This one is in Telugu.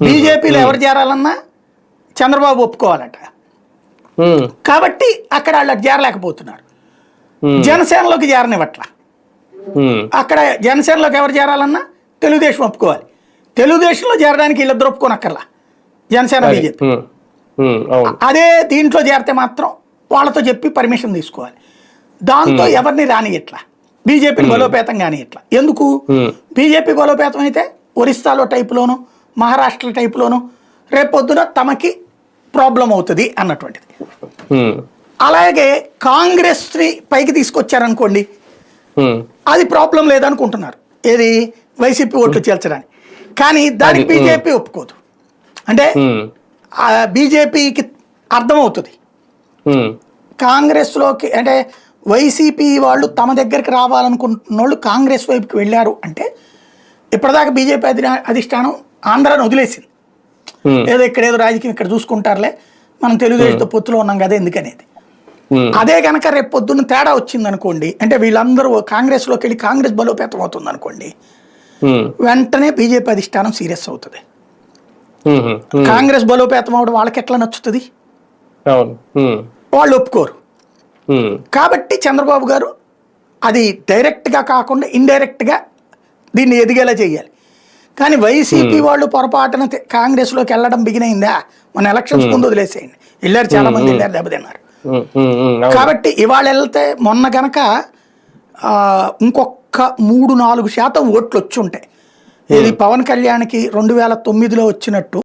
బీజేపీలో ఎవరు చేరాలన్నా చంద్రబాబు ఒప్పుకోవాలట. కాబట్టి అక్కడ వాళ్ళు చేరలేకపోతున్నారు. జనసేనలోకి చేరనివ్వట్ల. అక్కడ జనసేనలోకి ఎవరు చేరాలన్నా తెలుగుదేశం ఒప్పుకోవాలి. తెలుగుదేశంలో చేరడానికి వీళ్ళిద్దరు ఒప్పుకోనక్కర్లా. జనసేన బీజేపీ. అదే దీంట్లో చేరితే మాత్రం వాళ్ళతో చెప్పి పర్మిషన్ తీసుకోవాలి. దాంతో ఎవరిని రానియట్లా? బీజేపీని బలోపేతం కానియట్లా? ఎందుకు? బీజేపీ బలోపేతం అయితే ఒరిస్సాలో టైపులోను మహారాష్ట్ర టైపులోను రేపొద్దున తమకి ప్రాబ్లం అవుతుంది అన్నటువంటిది. అలాగే కాంగ్రెస్ని పైకి తీసుకొచ్చారనుకోండి అది ప్రాబ్లం లేదనుకుంటున్నారు. ఏది? వైసీపీ ఓట్లు చేల్చడానికి. కానీ దానికి బీజేపీ ఒప్పుకోదు. అంటే బీజేపీకి అర్థమవుతుంది. కాంగ్రెస్లోకి అంటే వైసీపీ వాళ్ళు తమ దగ్గరికి రావాలనుకుంటున్న వాళ్ళు కాంగ్రెస్ వైపుకి వెళ్ళారు అంటే ఇప్పటిదాకా బీజేపీ అధి అధిష్టానం ఆంధ్రాని వదిలేసింది. ఏదో ఇక్కడ ఏదో రాజకీయం ఇక్కడ చూసుకుంటారులే. మనం తెలుగుదేశంతో పొత్తులో ఉన్నాం కదా ఎందుకనేది. అదే కనుక రేపు పొద్దున్న తేడా వచ్చింది అనుకోండి అంటే వీళ్ళందరూ కాంగ్రెస్లోకి వెళ్ళి కాంగ్రెస్ బలోపేతం అవుతుంది అనుకోండి వెంటనే బీజేపీ అధిష్టానం సీరియస్ అవుతుంది. కాంగ్రెస్ బలోపేతం అవడం వాళ్ళకి ఎట్లా నచ్చుతుంది? వాళ్ళు ఒప్పుకోరు. కాబట్టి చంద్రబాబు గారు అది డైరెక్ట్గా కాకుండా ఇండైరెక్ట్గా దీన్ని ఎదిగేలా చేయాలి. కానీ వైసీపీ వాళ్ళు పొరపాటున తె- కాంగ్రెస్లోకి వెళ్ళడం బిగినైందా మన ఎలక్షన్స్ ముందు వదిలేసేయండి. వెళ్ళారు చాలా మంది వెళ్ళారు దెబ్బతిన్నారు ఉమ్, అవును. కాబట్టి ఇవాళ వెళ్తే మొన్న గనక ఆ, ఇంకొక మూడు నాలుగు శాతం ఓట్లు వచ్చి ఉంటాయి ఇది పవన్ కళ్యాణ్కి రెండు వేల తొమ్మిదిలో వచ్చినట్టు